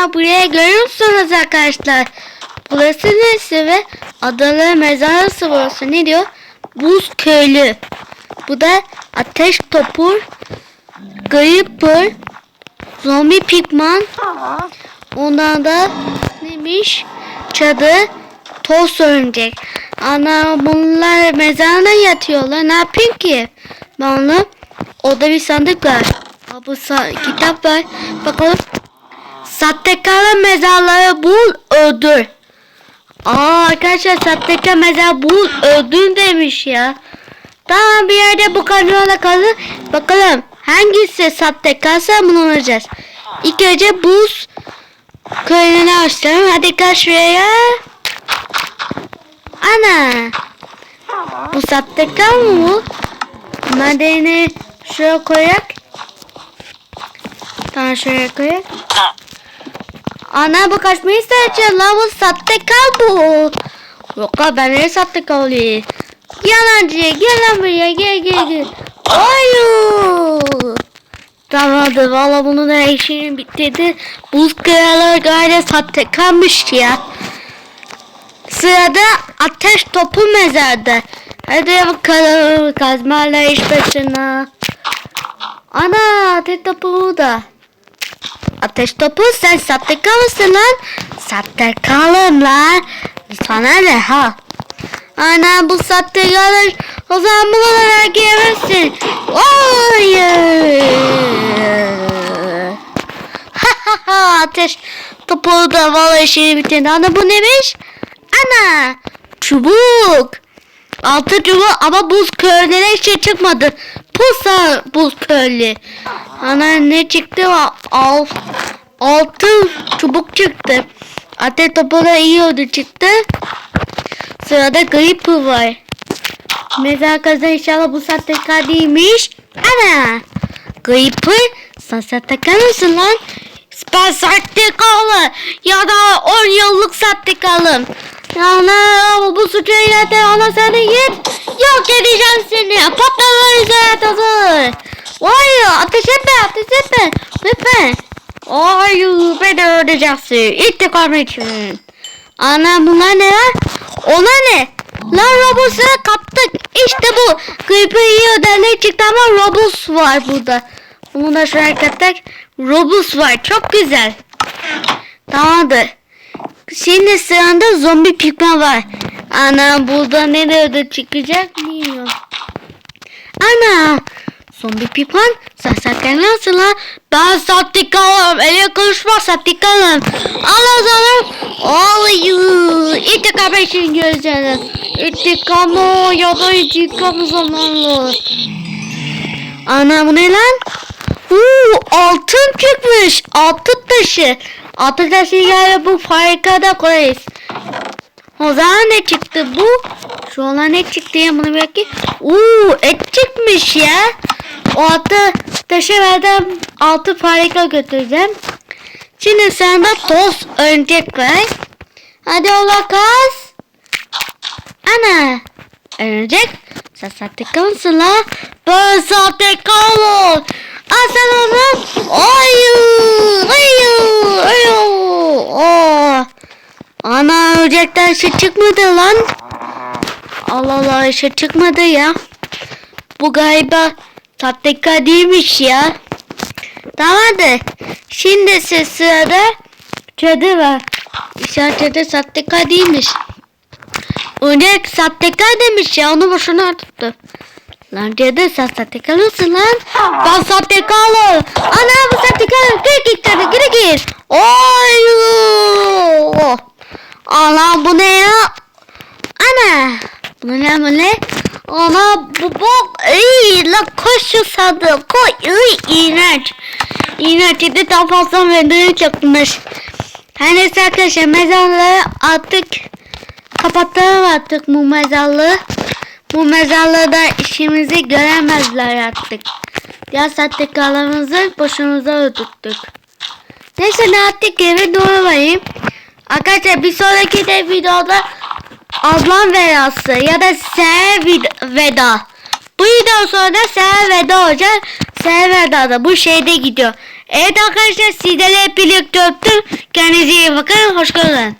Ana buraya görüyor musunuz arkadaşlar? Burası neresi ve adalı mezarası burası. Ne diyor? Buz köylü. Bu da ateş topu, Gayıpır, zombi pigman, ondan da neymiş? Cadı, toz örümcek. Ana bunlar mezarına yatıyorlar. Ne yapayım ki? Ben onu orada bir sandık var. Ha, bu sa- kitap var. Bakalım. Sahtekar mezarları bul öldür. Aa arkadaşlar sahtekar mezar bul öldür demiş ya. Tamam bir yerde bu kanyola kalır. Bakalım hangisi sahtekarsa bunu alacağız. İlk önce buz köyünü açalım. Hadi gel şuraya. Ana. Bu sahtekar mı bu? Madeni şuraya koyak. Tamam şuraya koyak. Ana bu kaçmayı seçiyor lan bu sahtekar bu. Yok ya ben ne sahtekar olayım. Yalancı gel lan buraya gel gel gel. Hayır. Tamamdır valla bunu da işini bitirdi. Buz kıyaları gayet sahtekarmış ya. Sırada ateş topu mezarda. Hadi bakalım kazmayla iş başına. Ana ateş topu da. Ateş topu sen sahtekar mısın lan? Sahtekarım lan. Sana ne ha? Ana bu sahtekarlar o zaman buralara giremezsin. Hayır. Ha ha ha ateş topu da vallahi işini bitirdi. Ana bu neymiş? Ana çubuk. Altı çubuk ama buz körlere hiç şey çıkmadı. Pusa buz körlü. Ana ne çıktı? Al, altı çubuk çıktı. Ateş topu da iyi oldu çıktı. Sırada Gripper var. Mezar kazan inşallah bu sahtekar değilmiş. Ana! Gripper sen sahtekar mısın lan? Ben sahtekarlı ya da 10 yıllık sahtekarlım. Ana bu suçu ileride ona seni git. Yok edeceğim seni. Patlamayı zaten hazır. Vay ateş etme ateş etme. Lütfen. Hayır beni öldüreceksin. İntikam için. Ana bunlar ne lan? Ona ne? Lan Robus'u kaptık. İşte bu. Creeper yiyor dernek çıktı ama Robus var burada. Bunu da şuraya kattık. Robus var. Çok güzel. Tamamdır. Şimdi sıranda zombi pigman var. Ana burada nerede çıkacak bilmiyorum. Ana. Zombi pigman sen nasıl lan? Ben sattikalım. Ele konuşma sattikalım. Allah sana. Alayı. İntikam için gözlerim. İntikamı ya da intikam zamanı. Ana bu ne lan? Uuu altın çıkmış. Altın taşı. Taşı yani bu farikada koyarız. O zaman ne çıktı bu? Şu olan ne çıktı ya bunu belki. Uuu et çıkmış ya. O altı taşı verdim. Altı farika götüreceğim. Şimdi sende toz örümcek var. Hadi ola kaz. Ana. Örümcek. Sen sahtekar mısın la? Ben sahtekar ol. Al sen onu. Hayır. Hayır. Hayır. Oh. Ana örümcekten şey çıkmadı lan. Allah Allah şey çıkmadı ya. Bu galiba sahtekar değilmiş ya. Tamamdır. Şimdi siz sırada cadı var. İşaretede sahtekar değilmiş. Örnek sahtekar demiş ya onu boşuna tuttu. Lan cadı sen sahtekar mısın lan? Ben sahtekarlı. Ana bu sahtekar. Gir gir cadı gir gir. Oy. Ana bu ne ya? Ana. Bu ne bu ne? Ana bu bok. Ey la koş şu sandım. Koy. Ey iğrenç. İğrenç. Bir daha fazla vendiri çıkmış. Her neyse arkadaşlar mezarları artık kapatalım artık bu mezarlığı. Bu mezarlığı da işimizi göremezler artık. Ya sahtekarlarımızı boşumuza öldürdük. Neyse ne artık eve doğru varayım. Arkadaşlar bir sonraki de videoda ablam vedası ya da vid- veda. Bu video sonra seher veda olacak. Seher veda da bu şeyde gidiyor. Evet arkadaşlar sizlerle birlikte öptüm. Kendinize iyi bakın. Hoşçakalın.